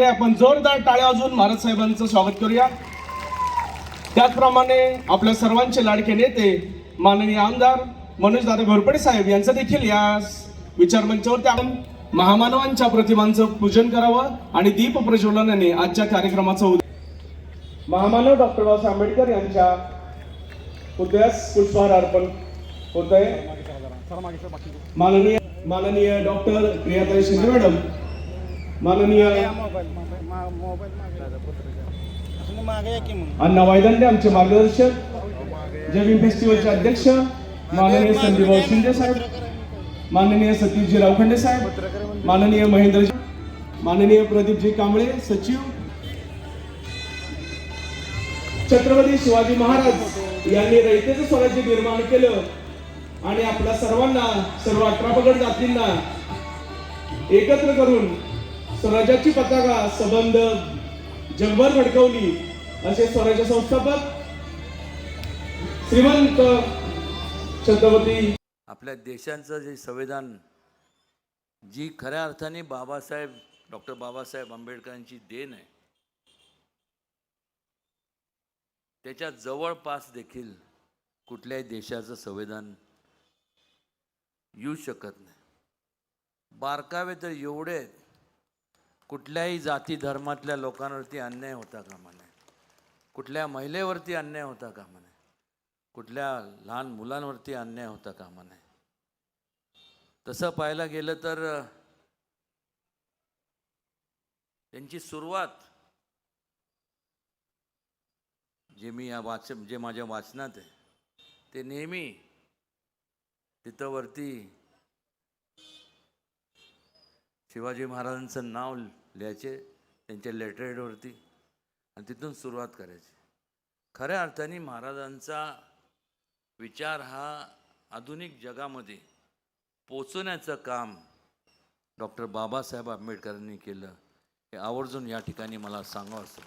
आपण जोरदार टाळ्या अजून महाराज साहेबांचं स्वागत करूया. त्याचप्रमाणे आपल्या सर्वांचे लाडके नेते माननीय आमदार मनोज दादा घोरपडे साहेब यांचं देखील या विचारमंचावरती आपण महामानवांच्या प्रतिमांचं पूजन करावं आणि दीप प्रज्वलनाने आजच्या कार्यक्रमाचं उद्या महामानव डॉक्टर बाबासाहेब आंबेडकर यांच्या उदयास पुष्पहार अर्पण होत आहे माननीय माननीय डॉक्टर प्रियाताई शिंदे मॅडम माननीय अण्णा वायदंडे आमचे मार्गदर्शक. जमीन फेस्टिवलचे अध्यक्ष. माननीय संदीपभाऊ शिंदे साहेब. माननीय सतीशजी रावखंडे साहेब. माननीय महेंद्रजी माननीय प्रदीपजी कांबळे सचिव. छत्रपती शिवाजी महाराज यांनी रयतेचं स्वराज्य निर्माण केलं आणि आपल्या सर्वांना सर्व अठरा पगड जातींना एकत्र करून स्वराज्याची पताका संबंध जगभर भडकवली असे स्वराज्य संस्थापक श्रीमंत छत्रपती आपल्या देशाचं जे संविधान जी खऱ्या अर्थाने बाबासाहेब डॉक्टर बाबासाहेब आंबेडकरांची देण आहे त्याच्या जवळपास देखील कुठल्याही देशाचं संविधान येऊ शकत नाही. बारकावे तर एवढे आहेत, कुठल्याही जाती धर्मातल्या लोकांवरती अन्याय होता कामा नये कुठल्या महिलेवरती अन्याय होता कामा नये कुठल्या लहान मुलांवरती अन्याय होता कामा नये तसं पाहायला गेलं तर त्यांची सुरुवात जे मी या वाच जे माझ्या वाचनात आहे ते नेहमी तिथं वरती शिवाजी महाराजांचं नाव लिहायचे त्यांच्या लेटरेडवरती आणि तिथून सुरुवात करायची. खऱ्या अर्थाने महाराजांचा विचार हा आधुनिक जगामध्ये पोचवण्याचं काम डॉक्टर बाबासाहेब आंबेडकरांनी केलं. हे आवर्जून या ठिकाणी मला सांगावं असं